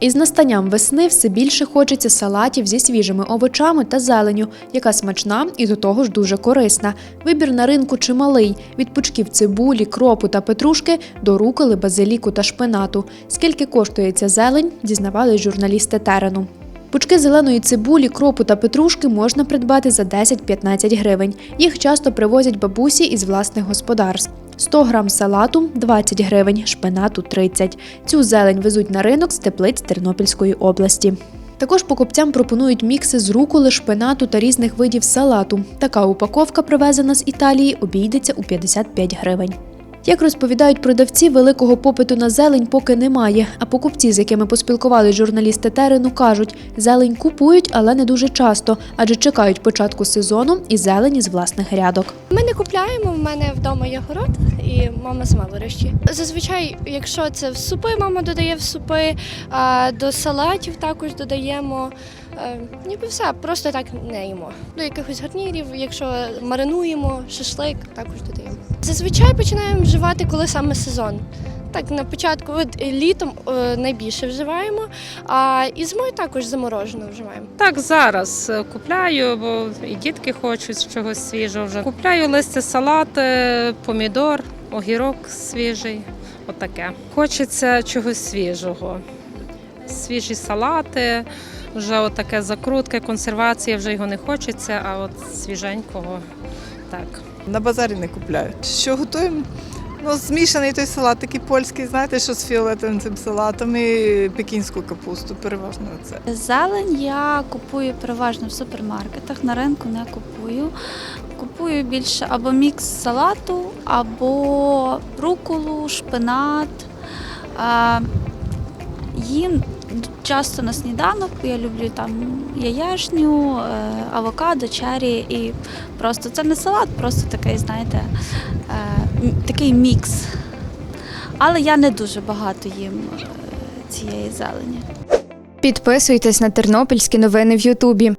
Із настанням весни все більше хочеться салатів зі свіжими овочами та зеленю, яка смачна і до того ж дуже корисна. Вибір на ринку чималий від пучків цибулі, кропу та петрушки до руколи, базиліку та шпинату. Скільки коштує ця зелень, дізнавались журналісти терену. Пучки зеленої цибулі, кропу та петрушки можна придбати за 10-15 гривень. Їх часто привозять бабусі із власних господарств. 100 грам салату 20 гривень, шпинату 30. Цю зелень везуть на ринок з теплиць Тернопільської області. Також покупцям пропонують мікси з руколи, шпинату та різних видів салату. Така упаковка, привезена з Італії, обійдеться у 55 гривень. Як розповідають продавці, великого попиту на зелень поки немає. А покупці, з якими поспілкували журналісти терену, кажуть, зелень купують, але не дуже часто, адже чекають початку сезону і зелені з власних грядок. Ми не купляємо. В мене вдома є город, і мама сама вирощує. Зазвичай, якщо це в супи, мама додає в супи, а до салатів також додаємо. Е, Ніби все, просто так не їмо. До якихось гарнірів, якщо маринуємо, шашлик, також додаємо. Зазвичай починаємо вживати, коли саме сезон. Так, на початку от, літом е, найбільше вживаємо, а і зимою також заморожено вживаємо. Так, зараз е, купляю, бо і дітки хочуть чогось свіжого вже. Купляю листя салати, помідор, огірок свіжий. Отаке. Хочеться чогось свіжого. Свіжі салати, вже отаке закрутки, консервація, вже його не хочеться, а от свіженького так. На базарі не купляють. Що готуємо? Ну, змішаний той салат, такий польський, знаєте, що з фіолетовим цим салатом і пекінську капусту, переважно це. Зелень я купую переважно в супермаркетах, на ринку не купую. Купую більше або мікс салату, або руколу, шпинат. Їм часто на сніданок я люблю там яєшню, е, авокадо, чері і просто це не салат, просто такий, знаєте, е, такий мікс. Але я не дуже багато їм е, цієї зелені. Підписуйтесь на тернопільські новини в Ютубі.